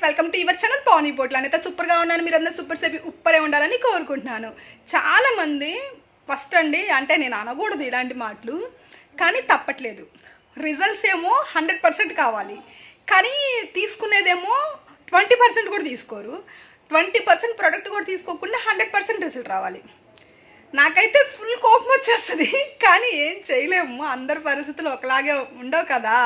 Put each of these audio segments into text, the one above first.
Friends welcome to your channel pani పోట్లు అనేది సూపర్గా ఉన్నాను మీరు అందరూ సూపర్ సేపి ఉప్పరే ఉండాలని కోరుకుంటున్నాను. చాలామంది ఫస్ట్ అండి అంటే నేను అనకూడదు ఇలాంటి మాటలు కానీ తప్పట్లేదు. రిజల్ట్స్ ఏమో హండ్రెడ్ పర్సెంట్ కావాలి. కానీ తీసుకునేదేమో ట్వంటీ పర్సెంట్ కూడా తీసుకోరు. ట్వంటీ పర్సెంట్ ప్రోడక్ట్ కూడా తీసుకోకుండా హండ్రెడ్ పర్సెంట్ రిజల్ట్ రావాలి. నాకైతే ఫుల్ కోపం వచ్చేస్తుంది కానీ ఏం చేయలేము. అందరి పరిస్థితులు ఒకలాగే ఉండవు కదా.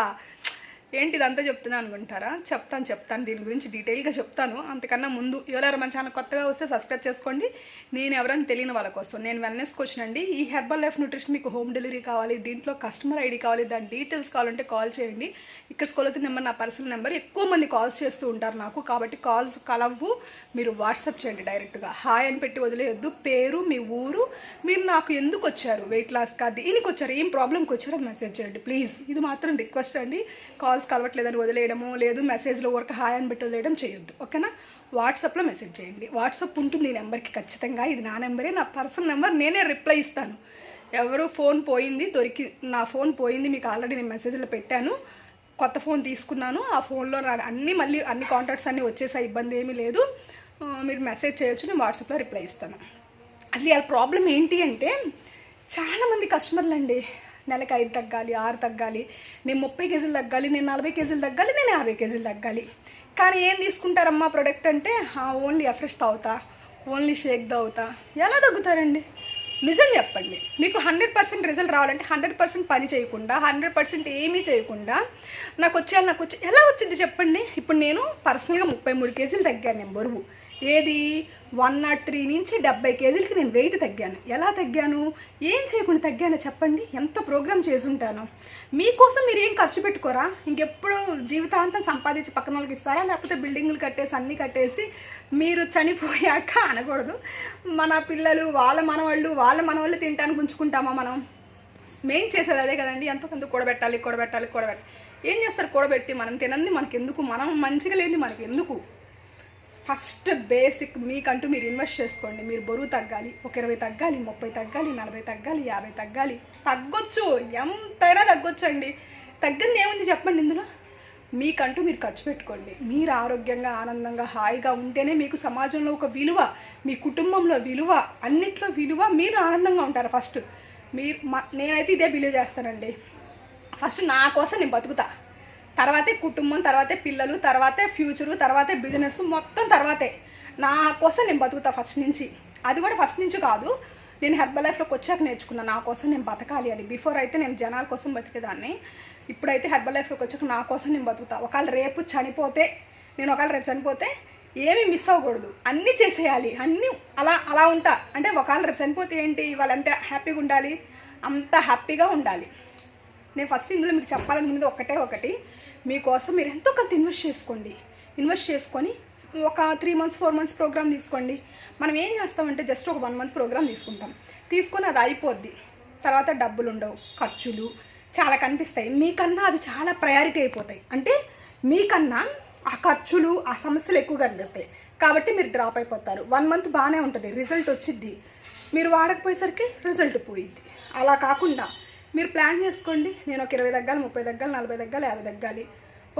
ఏంటి ఇదంతా చెప్తున్నాను అనుకుంటారా? చెప్తాను చెప్తాను. దీని గురించి డీటెయిల్గా చెప్తాను. అంతకన్నా ముందు ఎవరైనా మన ఛానల్ కొత్తగా వస్తే సబ్స్క్రైబ్ చేసుకోండి. నేను ఎవరైనా తెలియని వాళ్ళ కోసం. నేను వెల్నెస్కి వచ్చినండి ఈ హెర్బల్ లైఫ్ న్యూట్రిషన్ మీకు హోమ్ డెలివరీ కావాలి దీంట్లో కస్టమర్ ఐడి కావాలి దాని డీటెయిల్స్ కావాలంటే కాల్ చేయండి. ఇక్కడ స్కూల్ నెంబర్ నా పర్సనల్ నెంబర్ ఎక్కువ మంది కాల్స్ చేస్తూ ఉంటారు నాకు. కాబట్టి కాల్స్ కలవు. మీరు వాట్సాప్ చేయండి డైరెక్ట్గా హాయ్ అని పెట్టి వదిలేయద్దు. పేరు మీ ఊరు. మీరు నాకు ఎందుకు వచ్చారు? వెయిట్ లాస్ కాదు దీనికి వచ్చారు ఏం ప్రాబ్లంకి వచ్చారో అది మెసేజ్ చేయండి. ప్లీజ్ ఇది మాత్రం రిక్వెస్ట్ అండి. కాల్స్ కలవట్లేదని వదిలేయడము లేదు మెసేజ్లో వరకు హాయ్ అని పెట్టి వదిలేయడం చేయొద్దు. ఓకేనా? వాట్సాప్లో మెసేజ్ చేయండి. వాట్సాప్ ఉంటుంది ఈ నెంబర్కి ఖచ్చితంగా. ఇది నా నెంబరే నా పర్సనల్ నెంబర్ నేనే రిప్లై ఇస్తాను. ఎవరు ఫోన్ పోయింది దొరికి నా ఫోన్ పోయింది మీకు ఆల్రెడీ నేను మెసేజ్లో పెట్టాను. కొత్త ఫోన్ తీసుకున్నాను. ఆ ఫోన్లో నా అన్నీ మళ్ళీ అన్ని కాంటాక్ట్స్ అన్నీ వచ్చేసాయి ఇబ్బంది ఏమీ లేదు. మీరు మెసేజ్ చేయొచ్చు నేను వాట్సాప్లో రిప్లై ఇస్తాను. అసలు వాళ్ళ ప్రాబ్లం ఏంటి అంటే చాలామంది కస్టమర్లు అండి నెలకు ఐదు తగ్గాలి ఆరు తగ్గాలి. నేను ముప్పై కేజీలు తగ్గాలి నేను నలభై కేజీలు తగ్గాలి నేను యాభై కేజీలు తగ్గాలి. కానీ ఏం తీసుకుంటారమ్మా ప్రోడక్ట్ అంటే ఓన్లీ ఎఫ్రెష్ తాగుతా ఓన్లీ షేక్ తాగుతా. ఎలా తగ్గుతారండి? నిజం చెప్పండి. మీకు హండ్రెడ్ పర్సెంట్ రిజల్ట్ రావాలంటే హండ్రెడ్ పర్సెంట్ పని చేయకుండా హండ్రెడ్ పర్సెంట్ ఏమీ చేయకుండా నాకు వచ్చేయాలి నాకు వచ్చి ఎలా వచ్చింది చెప్పండి? ఇప్పుడు నేను పర్సనల్గా ముప్పై మూడు కేజీలు తగ్గాను నేను బరువు. ఏది? వన్ నాట్ త్రీ నుంచి డెబ్బై కేజీలకి నేను వెయిట్ తగ్గాను. ఎలా తగ్గాను? ఏం చేయకుండా తగ్గాను చెప్పండి? ఎంత ప్రోగ్రామ్ చేసుంటాను? మీకోసం మీరు ఏం ఖర్చు పెట్టుకోరా? ఇంకెప్పుడు జీవితాంతం సంపాదించి పక్కన వాళ్ళకి ఇస్తారా? లేకపోతే బిల్డింగ్లు కట్టేసి అన్నీ కట్టేసి మీరు చనిపోయాక అనకూడదు. మన పిల్లలు వాళ్ళ మనవాళ్ళు వాళ్ళ మనవాళ్ళు తింటానికి ఉంచుకుంటామా మనం? మెయిన్ చేసేది అదే కదండి. ఎంతో కొంత కూడబెట్టాలి కూడబెట్టాలి కూడబెట్టాలి. ఏం చేస్తారు కూడబెట్టి? మనం తినంది మనకి ఎందుకు మనం మంచిగా లేని మనకెందుకు? ఫస్ట్ బేసిక్ మీకంటూ మీరు ఇన్వెస్ట్ చేసుకోండి. మీరు బరువు తగ్గాలి ఒక ఇరవై తగ్గాలి ముప్పై తగ్గాలి నలభై తగ్గాలి యాభై తగ్గాలి. తగ్గొచ్చు ఎంతైనా తగ్గొచ్చు అండి తగ్గింది ఏముంది చెప్పండి ఇందులో? మీకంటూ మీరు ఖర్చు పెట్టుకోండి. మీరు ఆరోగ్యంగా ఆనందంగా హాయిగా ఉంటేనే మీకు సమాజంలో ఒక విలువ మీ కుటుంబంలో విలువ అన్నిట్లో విలువ మీరు ఆనందంగా ఉంటారు ఫస్ట్. మీరు మ- నేనైతే ఇదే బిలీవ్ చేస్తానండి. ఫస్ట్ నా కోసం నేను బతుకుతా. తర్వాతే కుటుంబం తర్వాతే పిల్లలు తర్వాతే ఫ్యూచరు తర్వాతే బిజినెస్ మొత్తం తర్వాతే. నా కోసం నేను బతుకుతా ఫస్ట్ నుంచి. అది కూడా ఫస్ట్ నుంచి కాదు. నేను హెర్బల్ లైఫ్లోకి వచ్చాక నేర్చుకున్నాను నా కోసం నేను బతకాలి అని. బిఫోర్ అయితే నేను జనాల కోసం బతికేదాన్ని. ఇప్పుడైతే హెర్బల్ లైఫ్లోకి వచ్చాక నా కోసం నేను బతుకుతా. ఒకవేళ రేపు చనిపోతే నేను ఒకవేళ రేపు చనిపోతే ఏమీ మిస్ అవ్వకూడదు. అన్నీ చేసేయాలి. అన్నీ అలా అలా ఉంటా. అంటే ఒకవేళ రేపు చనిపోతే ఏంటి? వాళ్ళంటే హ్యాపీగా ఉండాలి? అంత హ్యాపీగా ఉండాలి. నేను ఫస్ట్ ఇందులో మీకు చెప్పాలనుకున్నది ఒకటే ఒకటి. మీకోసం మీరు ఎంతో కొంత ఇన్వెస్ట్ చేసుకోండి. ఇన్వెస్ట్ చేసుకొని ఒక three months four months program తీసుకోండి. మనం ఏం చేస్తామంటే జస్ట్ ఒక వన్ మంత్ ప్రోగ్రామ్ తీసుకుంటాం. తీసుకొని అది అయిపోద్ది. తర్వాత డబ్బులు ఉండవు ఖర్చులు చాలా కనిపిస్తాయి. మీకన్నా అది చాలా ప్రయారిటీ అయిపోతాయి. అంటే మీకన్నా ఆ ఖర్చులు ఆ సమస్యలు ఎక్కువ కనిపిస్తాయి. కాబట్టి మీరు డ్రాప్ అయిపోతారు. వన్ మంత్ బాగానే ఉంటుంది. రిజల్ట్ వచ్చిద్ది. మీరు వాడకపోయేసరికి రిజల్ట్ పోయిద్ది. అలా కాకుండా మీరు ప్లాన్ చేసుకోండి. నేను ఒక ఇరవై తగ్గాలి ముప్పై తగ్గాలి నలభై తగ్గాలి యాభై తగ్గాలి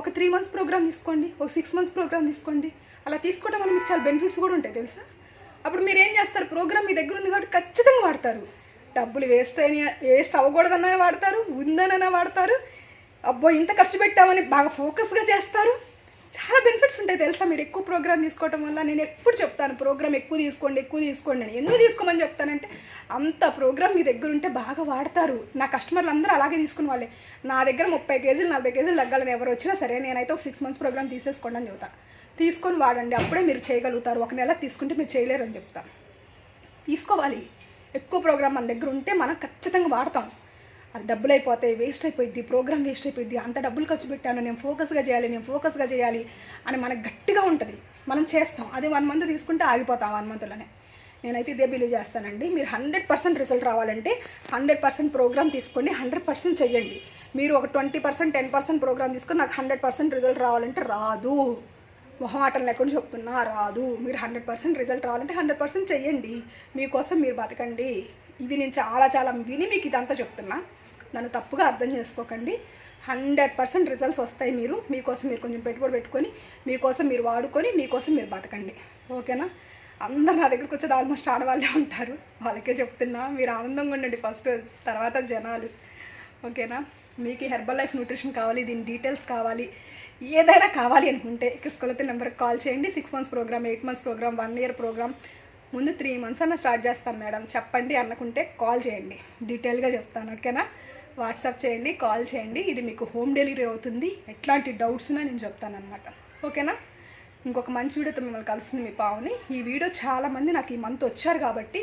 ఒక త్రీ మంత్స్ ప్రోగ్రామ్ తీసుకోండి. ఒక సిక్స్ మంత్స్ ప్రోగ్రామ్ తీసుకోండి. అలా తీసుకోవడం వల్ల మీకు చాలా బెనిఫిట్స్ కూడా ఉంటాయి తెలుసా? అప్పుడు మీరు ఏం చేస్తారు? ప్రోగ్రామ్ మీ దగ్గర ఉంది కాబట్టి ఖచ్చితంగా వాడతారు. డబ్బులు వేస్ట్ అయిన వేస్ట్ అవ్వకూడదన్నా వాడతారు ఉందనైనా వాడతారు. అబ్బో ఇంత ఖర్చు పెట్టామని బాగా ఫోకస్గా చేస్తారు. చాలా బెనిఫిట్స్ ఉంటాయి తెలుసా? మీరు ఎక్కువ ప్రోగ్రామ్ తీసుకోవటం వల్ల నేను ఎప్పుడు చెప్తాను ప్రోగ్రామ్ ఎక్కువ తీసుకోండి ఎక్కువ తీసుకోండి అని. ఎందుకు తీసుకోమని చెప్తానంటే అంత ప్రోగ్రామ్ మీ దగ్గర ఉంటే బాగా వాడతారు. నా కస్టమర్లు అందరూ అలాగే తీసుకుని వాళ్ళే. నా దగ్గర ముప్పై కేజీలు నలభై కేజీలు తగ్గాలని ఎవరు వచ్చినా సరే నేనైతే ఒక సిక్స్ మంత్స్ ప్రోగ్రామ్ తీసేసుకోండి అని చెప్తా. తీసుకొని వాడండి అప్పుడే మీరు చేయగలుగుతారు. ఒక నెల తీసుకుంటే మీరు చేయలేరు అని చెప్తా. తీసుకోవాలి. ఎక్కువ ప్రోగ్రామ్ మన దగ్గర ఉంటే మనం ఖచ్చితంగా వాడతాం. అది డబ్బులు అయిపోతాయి వేస్ట్ అయిపోయింది ప్రోగ్రామ్ వేస్ట్ అయిపోయింది అంత డబ్బులు ఖర్చు పెట్టాను నేను ఫోకస్గా చేయాలి నేను ఫోకస్గా చేయాలి అని మనకు గట్టిగా ఉంటుంది. మనం చేస్తాం. అదే వన్ మంత్ తీసుకుంటే ఆగిపోతాం వన్ మంత్లోనే. నేనైతే ఇదే బిలీవ్ చేస్తానండి. మీరు హండ్రెడ్ పర్సెంట్ రిజల్ట్ రావాలంటే హండ్రెడ్ పర్సెంట్ ప్రోగ్రామ్ తీసుకోండి హండ్రెడ్ పర్సెంట్ చెయ్యండి. మీరు ఒక twenty percent ten percent program తీసుకొని నాకు హండ్రెడ్ పర్సెంట్ రిజల్ట్ రావాలంటే రాదు. మొహమాటం లేకుండా చెప్తున్నా రాదు. మీరు హండ్రెడ్ పర్సెంట్ రిజల్ట్ రావాలంటే హండ్రెడ్ పర్సెంట్ చెయ్యండి. మీకోసం మీరు బతకండి. ఇవి నేను చాలా చాలా విని మీకు ఇదంతా చెప్తున్నా. నన్ను తప్పుగా అర్థం చేసుకోకండి. హండ్రెడ్ పర్సెంట్ రిజల్ట్స్ వస్తాయి మీరు. మీకోసం మీరు కొంచెం పెట్టుబడి పెట్టుకొని మీకోసం మీరు వాడుకొని మీకోసం మీరు బతకండి. ఓకేనా? అందరు నా దగ్గరకు వచ్చేది ఆల్మోస్ట్ ఆడవాళ్ళే ఉంటారు. వాళ్ళకే చెప్తున్నా. మీరు ఆనందంగా ఉండండి ఫస్ట్ తర్వాత జనాలు. ఓకేనా? మీకు హెర్బల్ లైఫ్ న్యూట్రిషన్ కావాలి దీని డీటెయిల్స్ కావాలి ఏదైనా కావాలి అనుకుంటే ఇక్కడ నెంబర్కి కాల్ చేయండి. Six months program eight months program one year program ముందు త్రీ మంత్స్ అన్న స్టార్ట్ చేస్తాను మేడం చెప్పండి అనుకుంటే కాల్ చేయండి. డీటెయిల్గా చెప్తాను ఓకేనా వాట్సాప్ చేయండి కాల్ చేయండి. ఇది మీకు హోమ్ డెలివరీ అవుతుంది. ఎట్లాంటి డౌట్స్ ఉన్నా నేను చెప్తాను అనమాట ఓకేనా ఇంకొక మంచి వీడియోతో మిమ్మల్ని కలుస్తుంది మీ పావుని. ఈ వీడియో చాలామంది నాకు ఈ మంత్ వచ్చారు కాబట్టి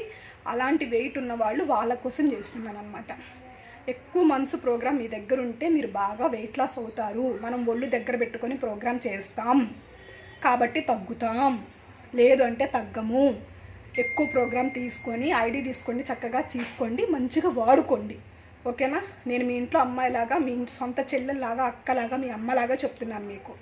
అలాంటి వెయిట్ ఉన్న వాళ్ళు వాళ్ళ కోసం చేస్తున్నాను అనమాట ఎక్కువ మంత్స్ ప్రోగ్రామ్ మీ దగ్గర ఉంటే మీరు బాగా వెయిట్ లాస్ అవుతారు. మనం ఒళ్ళు దగ్గర పెట్టుకొని ప్రోగ్రామ్ చేస్తాం. కాబట్టి తగ్గుతాం. లేదు అంటే తగ్గము. ఎక్కువ ప్రోగ్రామ్ తీసుకొని ఐడి తీసుకోండి చక్కగా తీసుకోండి మంచిగా వాడుకోండి. ఓకేనా? నేను మీ ఇంట్లో అమ్మాయిలాగా మీ ఇంటి సొంత చెల్లెల్లాగా అక్కలాగా మీ అమ్మలాగా చెప్తున్నాను మీకు.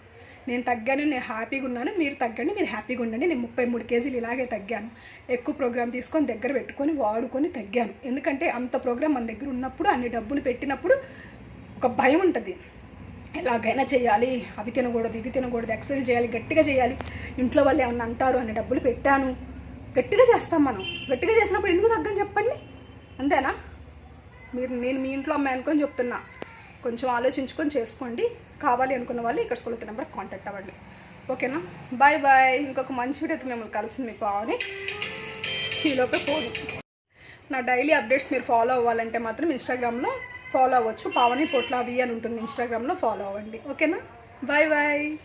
నేను తగ్గాను నేను హ్యాపీగా ఉన్నాను. మీరు తగ్గండి మీరు హ్యాపీగా ఉండండి. నేను ముప్పై మూడు కేజీలు ఇలాగే తగ్గాను. ఎక్కువ ప్రోగ్రామ్ తీసుకొని దగ్గర పెట్టుకొని వాడుకొని తగ్గాను. ఎందుకంటే అంత ప్రోగ్రామ్ మన దగ్గర ఉన్నప్పుడు అన్ని డబ్బులు పెట్టినప్పుడు ఒక భయం ఉంటుంది. ఎలాగైనా చేయాలి అవి తినకూడదు ఇవి తినకూడదు ఎక్సర్సైజ్ చేయాలి గట్టిగా చేయాలి. ఇంట్లో వాళ్ళు ఏమన్నా అంటారు అన్ని డబ్బులు పెట్టాను. గట్టిగా చేస్తాం మనం. గట్టిగా చేసినప్పుడు ఎందుకు తగ్గని చెప్పండి? అంతేనా? మీరు నేను మీ ఇంట్లో అమ్మాయి అనుకొని చెప్తున్నా. కొంచెం ఆలోచించుకొని చేసుకోండి. కావాలి అనుకున్న వాళ్ళు ఇక్కడ స్కూల్ నెంబర్ కాంటాక్ట్ అవ్వండి. ఓకేనా? బాయ్ బాయ్ ఇంకొక మంచి వీడియోతో మిమ్మల్ని కలిసింది మీ పావని. ఈలోపే ఫోన్ నా డైలీ అప్డేట్స్ మీరు ఫాలో అవ్వాలంటే మాత్రం ఇన్స్టాగ్రామ్లో ఫాలో అవ్వచ్చు. పావని పొట్ల అవి అని ఉంటుంది ఇన్స్టాగ్రామ్లో ఫాలో అవ్వండి. ఓకేనా? Bye bye